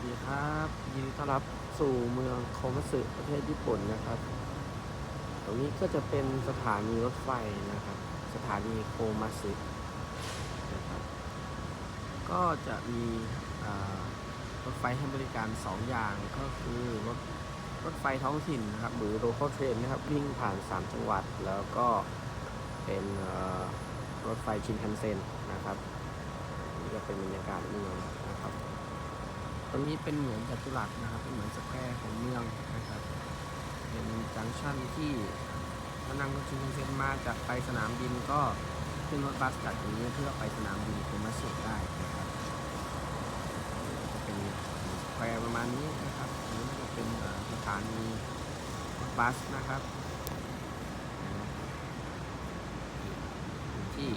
วัสดีครับ ยินดีต้อนรับสู่เมืองโคมัสึประเทศญี่ปุ่นนะครับ ตรงนี้ก็จะเป็นสถานีรถไฟนะครับ สถานีโคมัสึนะครับ ก็จะมีรถไฟให้บริการ 2 อย่างก็คือรถรถไฟท้องถิ่นนะครับ หรือ local train นะครับ วิ่งผ่าน 3 จังหวัด แล้วก็เป็นรถไฟชินคันเซ็นนะครับนี่ก็เป็นบรรยากาศเมือง ตรงนี้เป็นเหมือนจัตุรัสนะครับ เป็นเหมือนสแควร์ของเมืองนะครับ เป็นจังชันที่ถ้านั่งรถชินเซ็นมาจากไปสนามบินก็ขึ้นรถบัสจากตรงนี้เพื่อไปสนามบินโคมาสึได้นะครับจะเป็นสแควร์ประมาณนี้นะครับอันนี้ก็เป็นสถานีรถบัสนะครับที่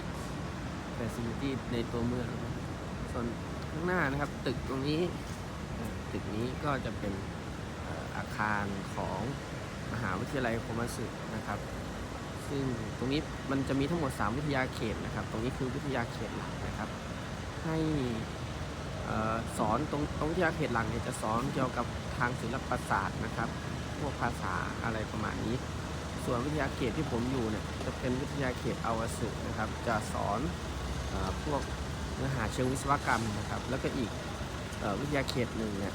เฟสิลิตี้ในตัวเมืองส่วนข้างหน้านะครับ ตึกตรงนี้ ตึกนี้ก็จะเป็นอาคารของมหาวิทยาลัยโคมาสึนะครับ ซึ่งตรงนี้มันจะมีทั้งหมด 3 วิทยาเขตนะครับ ตรงนี้คือวิทยาเขตหลักนะครับ ให้สอนตรงตรงวิทยาเขตหลักเนี่ยจะสอนเกี่ยวกับทางศิลปศาสตร์นะครับ พวกภาษาอะไรประมาณนี้ ส่วนวิทยาเขตที่ผมอยู่เนี่ยจะเป็นวิทยาเขตอวสึนะครับ จะสอนอพวกเนื้อหาเชิงวิศวกรรมนะครับ แล้วก็อีก วิทยาเขตหนึ่งเนี่ย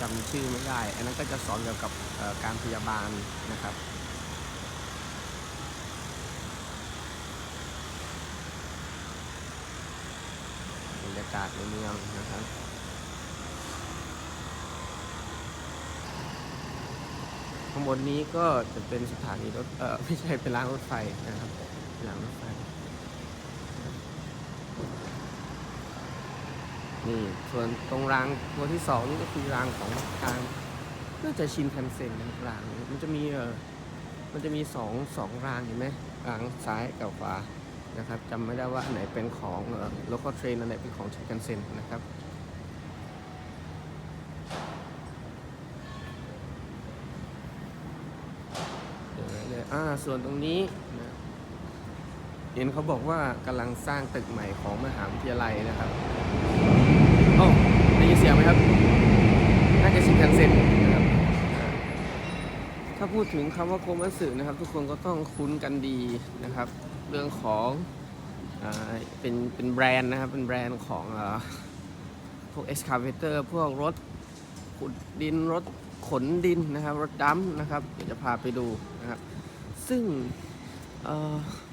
จำชื่อไม่ได้ อันนั้นก็จะสอนเกี่ยวกับการพยาบาลนะครับบรรยากาศในเมืองนะครับข้างบนนี้ก็จะเป็นสถานีรถ เออไม่ใช่เป็นรางรถไฟนะครับเป็นรางรถไฟ นี่ส่วนตรงรางตัวที่สองนี่ก็คือรางของทางน่าจะชินคันเซ็นนะครับรางมันจะมีเออมันจะมีสองสองรางเห็นไหมรางซ้ายกับขวานะครับจำไม่ได้ว่าอันไหนเป็นของเอ่อ local train อันไหนเป็นของชินคันเซ็นนะครับเดี๋ยวนะเนี่ยอ่าส่วนตรงนี้นะเห็นเขาบอกว่ากำลังสร้างตึกใหม่ของมหาวิทยาลัยนะครับ โอ้ได้ยินเสียงไหมครับ น่าจะชินคันเซ็นนะครับ ถ้าพูดถึงคำว่าโคมัสึนะครับ ทุกคนก็ต้องคุ้นกันดีนะครับ เรื่องของอเป็นเป็นแบรนด์นะครับ เป็นแบรนด์ของอพวก excavator พวกรถขุดดินรถขนดินนะครับ รถดัมป์นะครับเดี๋ยวจะพาไปดูนะครับ ซึ่ง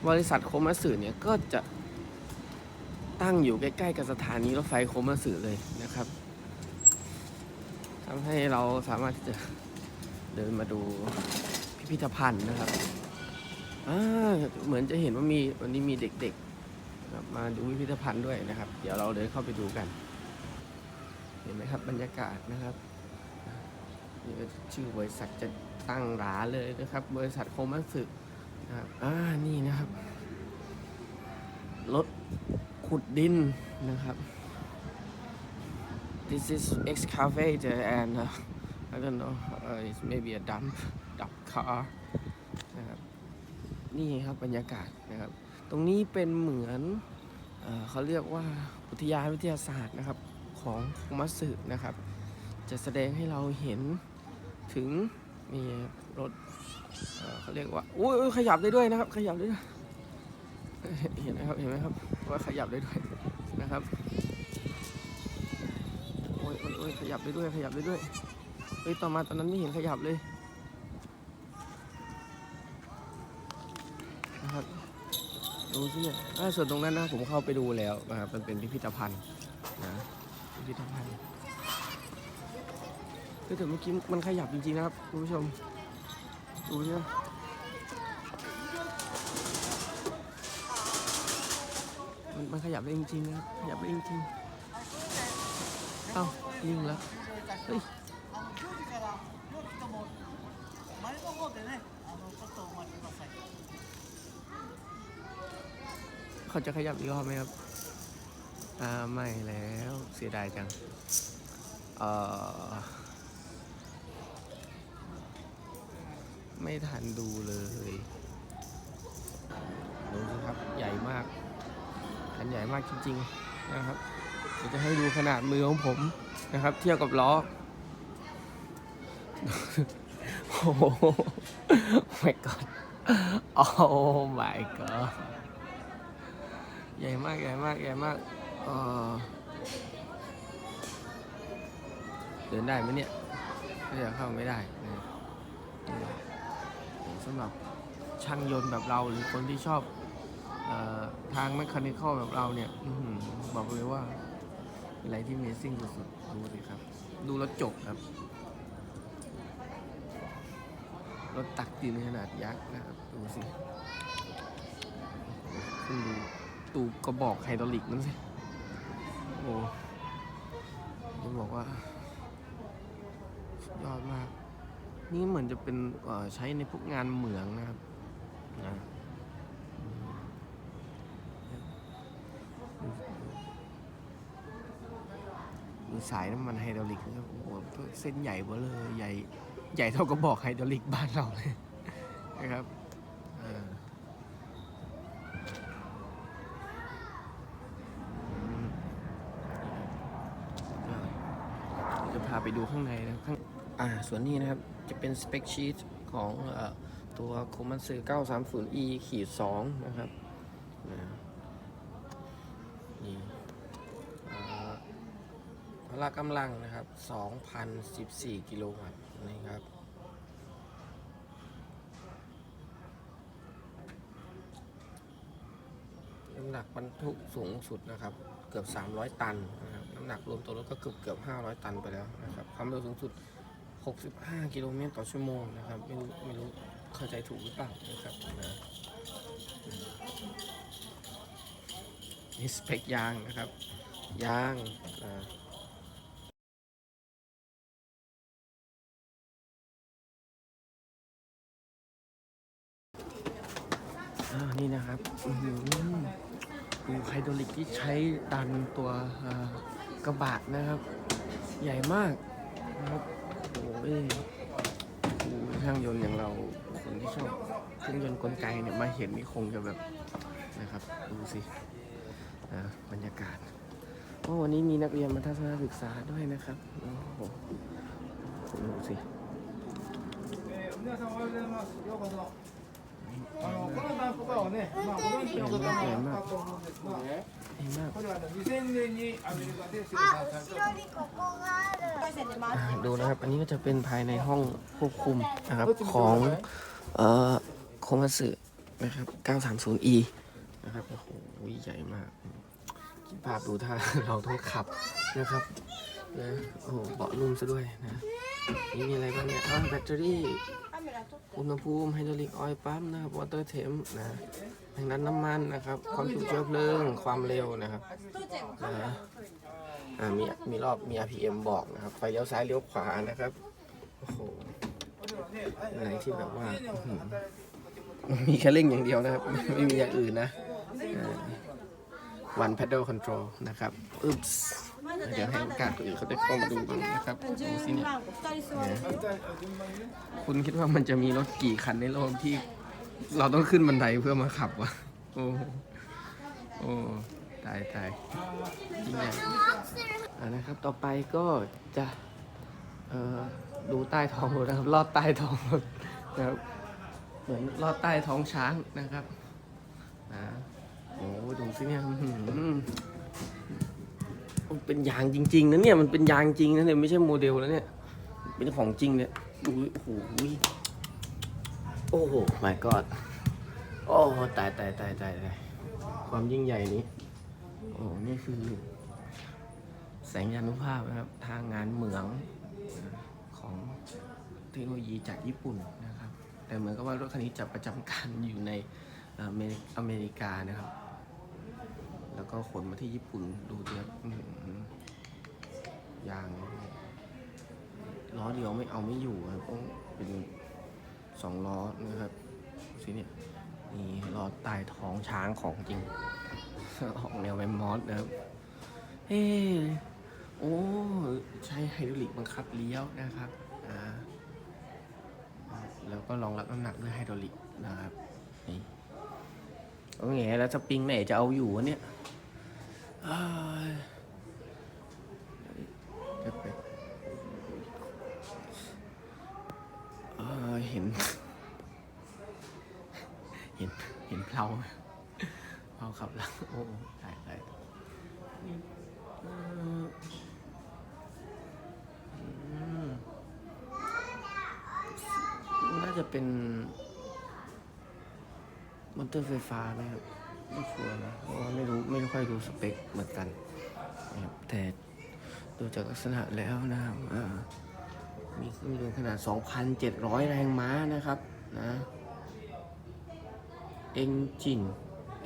บริษัทโคมัสึเนี่ยก็จะ ตั้งอยู่ใกล้ ๆ กับสถานีรถไฟโคมัสึเลยนะครับทำให้เราสามารถที่จะเดินมาดูพิพิธภัณฑ์นะครับอ่าเหมือนจะเห็นว่ามีวันนี้มีเด็กๆมาดูพิพิธภัณฑ์ด้วยนะครับ เดี๋ยวเราเดินเข้าไปดูกัน เห็นไหมครับบรรยากาศนะครับนี่ชื่อบริษัทจะตั้งร้านเลยนะครับ บริษัทโคมัสึนะครับอ่านี่นะครับรถ ขุดดินนะครับ This is excavator and uh, I don't know uh, it's maybe a dump dump car นะครับนี่ครับบรรยากาศนะครับ ตรงนี้เป็นเหมือนเอเขาเรียกว่าอุทยานวิทยาศาสตร์นะครับของคมัตสึนะครับ จะแสดงให้เราเห็นถึงมีรถเเขาเรียกว่าอุ้ยขยับได้ด้วยนะครับ ขยับได้ด้วย เห็นไหมครับ เห็นไหมครับ ว่าขยับได้ด้วยนะครับ โอ้ยโอ้ยขยับได้ด้วย ขยับได้ด้วย เฮ้ย ต่อมาตอนนั้นไม่เห็นขยับเลยนะครับ ดูสิเนี่ยอ่าส่วนตรงนั้นนะผมเข้าไปดูแล้วนะครับมันเป็นพิพิธภัณฑ์นะพิพิธภัณฑ์คือแต่เมื่อกี้มันขยับจริงๆนะครับคุณผู้ชม ดูเนี่ย มันมันขยับเองจริงนะขยับเองจริงเอ้ายิงแล้วเฮ้ยเขาจะขยับอีกรอบไหมครับ อ่า ไม่แล้วเสียดายจัง เออไม่ทันดูเลยดูสิครับ ใหญ่มาก อันใหญ่มากจริงๆนะครับเดี๋ยวจะให้ดูขนาดมือของผมนะครับ เทียบกับล้อโอ้โห my god โอ้ my god ใหญ่มากใหญ่มากใหญ่มากเดินได้ไหมเนี่ยก็จะเข้าไม่ได้นะสำหรับช่างยนต์แบบเราหรือคนที่ชอบ ทางแมคคานิคอลแบบเราเนี่ยอบอกเลยว่าอะไรที่ Amazing สุดๆ ดูสิครับ ดูแล้วจบครับ รถตักดินขนาดยักษ์นะครับ ดูสิคุณดูตูกระบอกไฮดรอลิกนั่นสิ โอ้จะบอกว่า ยอดมาก นี่เหมือนจะเป็นใช้ในพวกงานเหมืองนะครับนะ มีสายน้ำมันไฮดรอลิกนะครับโอ้โหเส้นใหญ่เบ้อเลยใหญ่ใหญ่เท่ากระบอกไฮดรอลิกบ้านเราเลยนะครับจะพาไปดูข้างในนะข้างอ่าส่วนนี้นะครับจะเป็นสเปคชีตของอตัวโคมันซ 930e ขีด2นะครับนะนี่อ่าพ ละกำลังนะครับ 2,014 กิโลวัตต์นี่ครับ น้ำหนักบรรทุกสูงสุดนะครับ เกือบ 300 ตันนะครับ น้ำหนักรวมตัวรถก็เกือบเกือบ 500 ตันไปแล้วนะครับ ความเร็วสูงสุด 65 กิโลเมตรต่อชั่วโมงนะครับ ไม่รู้ไม่รู้เข้าใจถูกหรือเปล่านะครับนะนี่สเปคยางนะครับ ยางอ่า นี่นะครับดูไฮดรอลิกที่ใช้ดันตัวกระบะนะครับ ใหญ่มากนะครับโอ้ยดูช่างยนต์อย่างเราคนที่ชอบเครื่องยนต์กลไกเนี่ยมาเห็นนี่คงจะแบบนะครับ ดูสิอ่าบรรยากาศโอ้วันนี้มีนักเรียนมาทัศนศึกษาด้วยนะครับโอ้โหดูสิ ダンプカーはね、まあご存知の方も多いと思うんですが、 ดีมาก これはあの2000年にアメリカで生産あ、された後ろにここがある。 อ่าดูนะครับ อันนี้ก็จะเป็นภายในห้องควบคุมนะครับของเอ่อโคมัสึนะครับ 930e นะครับ โอ้โห ใหญ่มากคิดภาพดูถ้า เราต้องขับนะครับนะโอ้โห เบาะนุ่มซะด้วยนะ นี่มีอะไรบ้างเนี่ยอ่าแบตเตอรี่ อุณหภูมิไฮดรอลิกออยล์ปั๊มนะครับวอเตอร์เทมนะทางนั้นน้ำมันนะครับ ความจุเชื้อเพลิงความเร็วนะครับนะอ่ามีมีรอบมี RPM บอกนะครับ ไฟเลี้ยวซ้ายเลี้ยวขวานะครับ โอ้โหอะไรที่แบบว่าอื้อหือมีแค่เร่งอย่างเดียวนะครับ ไม่มีอย่างอื่นนะวัน paddle control นะครับ อึ๊บ เดี๋ยวให้โอกาสคนอื่นเขาได้เข้ามาดูบ้างนะครับดูสิเนี่ยคุณคิดว่ามันจะมีรถกี่คันในโลกที่ เราต้องขึ้นบันไดเพื่อมาขับวะโอ้โอ้ตายตายจริงใหญ่อ่านะครับต่อไปก็จะเอ่อดูใต้ท้องรถนะครับลอดใต้ท้องรถนะครับเหมือนลอดใต้ท้องช้างนะครับนะโอ้ดูสิเนี่ย มันเป็นยางจริงๆนะเนี่ยมันเป็นยางจริงนะเนี่ยไม่ใช่โมเดลแล้วเนี่ย เป็นของจริงเนี่ยดูโอ้โหโอ้โห my god โอ้ตายตายตายตายตายความยิ่งใหญ่นี้ โอ้นี่คือ แสงยานุภาพนะครับ ทางงานเหมืองของเทคโนโลยีจากญี่ปุ่นนะครับ แต่เหมือนกับว่ารถคันนี้จะประจำการอยู่ในอเมริกานะครับ แล้วก็ขนมาที่ญี่ปุ่นดูเถอะยางล้อเดียวไม่เอาไม่อยู่ครับต้องเป็นสองล้อนะครับสิเนี่ยนี่ล้อใต้ท้องช้างของจริงออกแนวแมมมอสนะครับเฮ้โอ้ใช้ไฮดรอลิกบังคับเลี้ยวนะครับอ่าแล้วก็รองรับน้ำหนักด้วยไฮดรอลิกนะครับนี่ โอ้ยแล้วสปริงไหนจะเอาอยู่วะเนี่ยเห็น เห็น เห็นเพลาเพลาขับหลังโอ้ตายตายน่าจะเป็น มอเตอร์ไฟฟ้าไหมครับไม่ชัวร์นะเพราะว่าไม่รู้ไม่ค่อยรู้สเปคเหมือนกันนะครับแต่ดูจากลักษณะแล้วนะครับมีเครื่องยนต์ขนาด 2,700 แรงม้านะครับนะ engine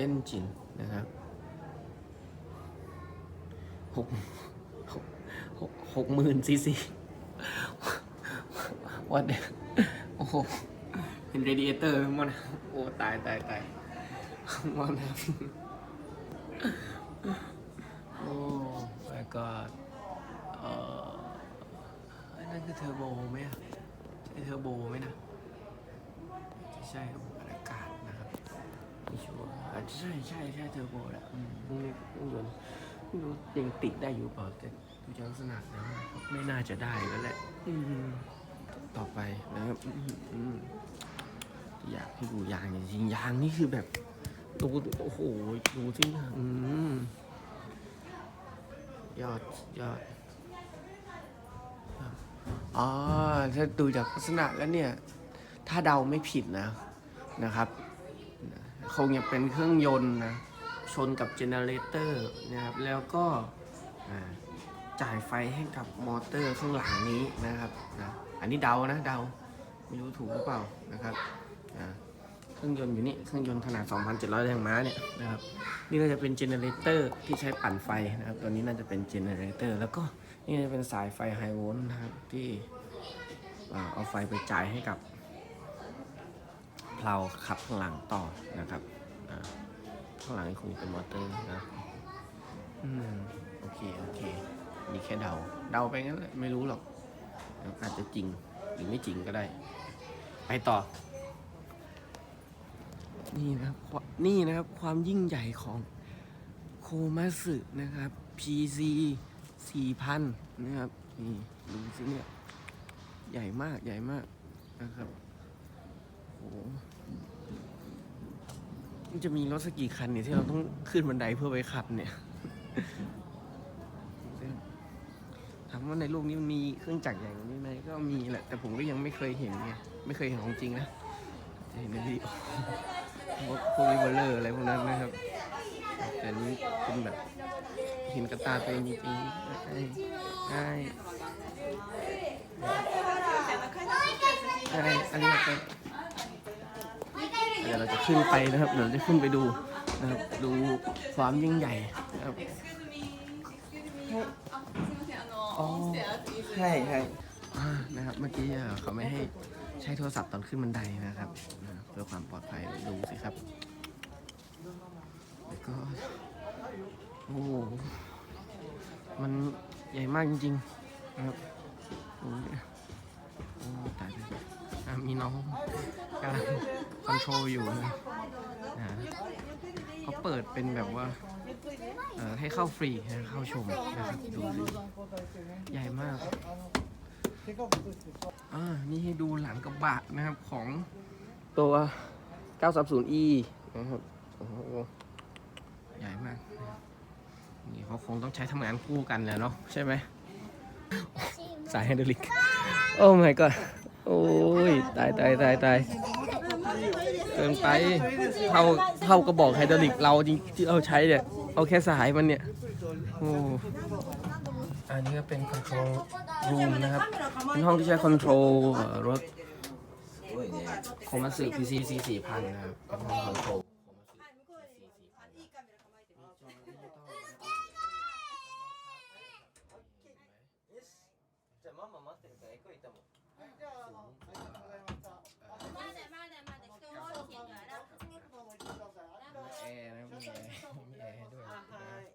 engine นะครับหกหกหกหกหมื่นซีซีวัดเนี่ยโอ้โห เป็นเรดิเอเตอร์หมันโอ้ ตายตายตายมันครับโอ้แล้วก็เอ่ออันนั่นคือเทอร์โบไหมอะใช่เทอร์โบไหมนะใช่ระบบอากาศนะครับไม่ชัวร์อาจจะใช่ใช่ใช่เทอร์โบแหละอืมพวกนี้เครื่องยนต์ไม่รู้ยังติดได้อยู่เปล่าแต่ดูจากลักษณะแล้วไม่น่าจะได้แล้วแหละอืมต่อไปนะครับ อยากให้ดูยางจริงๆยางนี่คือแบบดูโอ้โหดูที่อืมยอดยอดอ๋อถ้าดูจากลักษณะแล้วเนี่ย ถ้าเดาไม่ผิดนะนะครับ คงจะเป็นเครื่องยนต์นะ ชนกับเจเนเรเตอร์นะครับ แล้วก็จ่ายไฟให้กับมอเตอร์ข้างหลังนี้นะครับนะอันนี้เดานะเดา ไม่รู้ถูกหรือเปล่านะครับ เครื่องยนต์อยู่นี่เครื่องยนต์ขนาด 2,700 แรงม้าเนี่ยนะครับนี่ก็จะเป็นเจเนเรเตอร์ที่ใช้ปั่นไฟนะครับตัวนี้น่าจะเป็นเจเนเรเตอร์แล้วก็นี่จะเป็นสายไฟไฮโวลต์นะครับที่เอาไฟไปจ่ายให้กับเพลาขับข้างหลังต่อนะครับข้างหลังนี่คงเป็นมอเตอร์นะอืมโอเคโอเคมีแค่เดาเดาไปงั้นแหละไม่รู้หรอก อาจจะจริงหรือไม่จริงก็ได้ ไปต่อ นี่นะครับนี่นะครับความยิ่งใหญ่ของโคมาสึนะครับ PC 4,000 นะครับนี่ดูสิเนี่ยใหญ่มากใหญ่มากนะครับโอ้โหมันจะมีรถสักกี่คันเนี่ยที่เราต้องขึ้นบันไดเพื่อไปขับเนี่ยถามว่าในโลกนี้มันมีเครื่องจักรใหญ่กว่านี้ไหมก็มีแหละ แต่ผมก็ยังไม่เคยเห็นไงไม่เคยเห็นของจริงนะจะเห็นในวิดีโอ รถพวกนี้เบลเลอร์อะไรพวกนั้นนะครับ แต่อันนี้เป็นแบบเห็นกระตาตัวเองจริงๆใช่ใช่ใช่อันนี้ก็เดี๋ยวเราจะขึ้นไปนะครับเดี๋ยวเราจะขึ้นไปดูนะครับดูความยิ่งใหญ่นะครับอ๋อใช่ใช่อ่านะครับเมื่อกี้อะเขาไม่ให้ใช้โทรศัพท์ตอนขึ้นบันไดนะครับนะ เพื่อความปลอดภัยดูสิครับ แล้วก็ โอ้มันใหญ่มากจริงๆนะครับโอ้โอ้ตายแล้วอ่มีน้องกำลังคอนโทรลอยู่นะนะเขาเปิดเป็นแบบว่าให้เข้าฟรีเข้าชมนะครับดูสิใหญ่มากอ่านี่ให้ดูหลังกระบะนะครับของ ตัว 930e นะครับโอ้โหใหญ่มาก นี่เขาคงต้องใช้ทำงานคู่กันแหล้วเนาะใช่ไหม สายไฮดรอลิก โอ้ my god โอ้ย ตายตายตายตายเกินไปเท่าเท่ากระบอกไฮดรอลิกเราจริงที่เราใช้เนี่ย เอาแค่สายมันเนี่ย โอ้ อันนี้ก็เป็นคอนโทรลรูมนะครับ เป็นห้องที่ใช้คอนโทรลเอ่อรถ โคมาสึ PC C 4000นะครับเป็นห้องคอนโทรลแอร์นะครับมีแอร์มีแอร์ให้ด้วยนะครั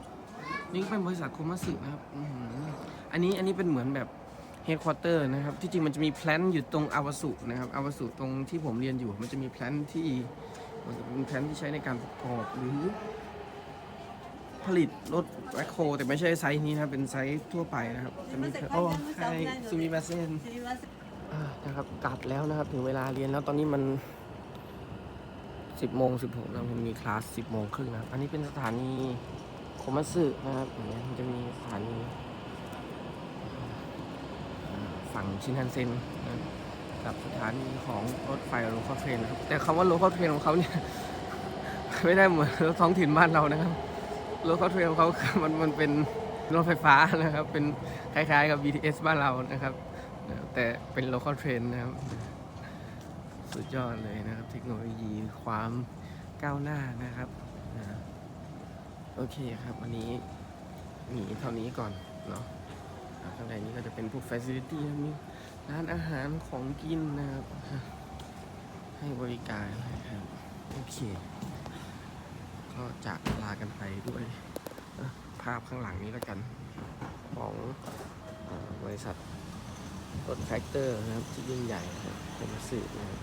บ นี่ก็เป็นบริษัทโคมาสึนะครับอื้อหืออันนี้อันนี้เป็นเหมือนแบบเฮดค q อเตอร์นะครับ ที่จริงมันจะมีแพลนอยู่ตรงอาวสุนะครับอาวสุตรงที่ผมเรียนอยู่ มันจะมีแพลนที่มันจะเป็นแพลนที่ใช้ในการประกอบหรือ ผลิตรถแวคโคแต่ไม่ใช่ไซส์นี้นะครับ เป็นไซส์ทั่วไปนะครับจะมีโอ้ใช่ซูมิบาเซน すみません。 อ่านะครับกลับแล้วนะครับ ถึงเวลาเรียนแล้วตอนนี้มันสิบโมงสิบหกแล้วมันมีคลาสสิบโมงครึ่งนะครับ อันนี้เป็นสถานี โคมัตสึนะครับอย่างเงี้ยมันจะมีสถานีฝั่งชินคันเซ็นนะกับกับสถานีของรถไฟโลคอลเทรนนะครับแต่คำว่าโลคอลเทรนของเขาเนี่ยไม่ได้เหมือนรถท้องถิ่นบ้านเรานะครับโลคอลเทรนของเขามันมันเป็นรถไฟฟ้านะครับ เป็นคล้ายๆกับ BTS บ้านเรานะครับ แต่เป็น local train นะครับ สุดยอดเลยนะครับ เทคโนโลยีความก้าวหน้านะครับนะ โอเคครับวันนี้มีเท่านี้ก่อนเนาะข้างในนี้ก็จะเป็นพวก facility นะมีร้านอาหารของกินนะครับ ให้บริการนะครับโอเค ก็จะลากันไปด้วยภาพข้างหลังนี้แล้วกันของอบริษัทรถแฟกเตอร์นะครับที่ยิ่งใหญ่นะครับเป็นสื่อนะครับ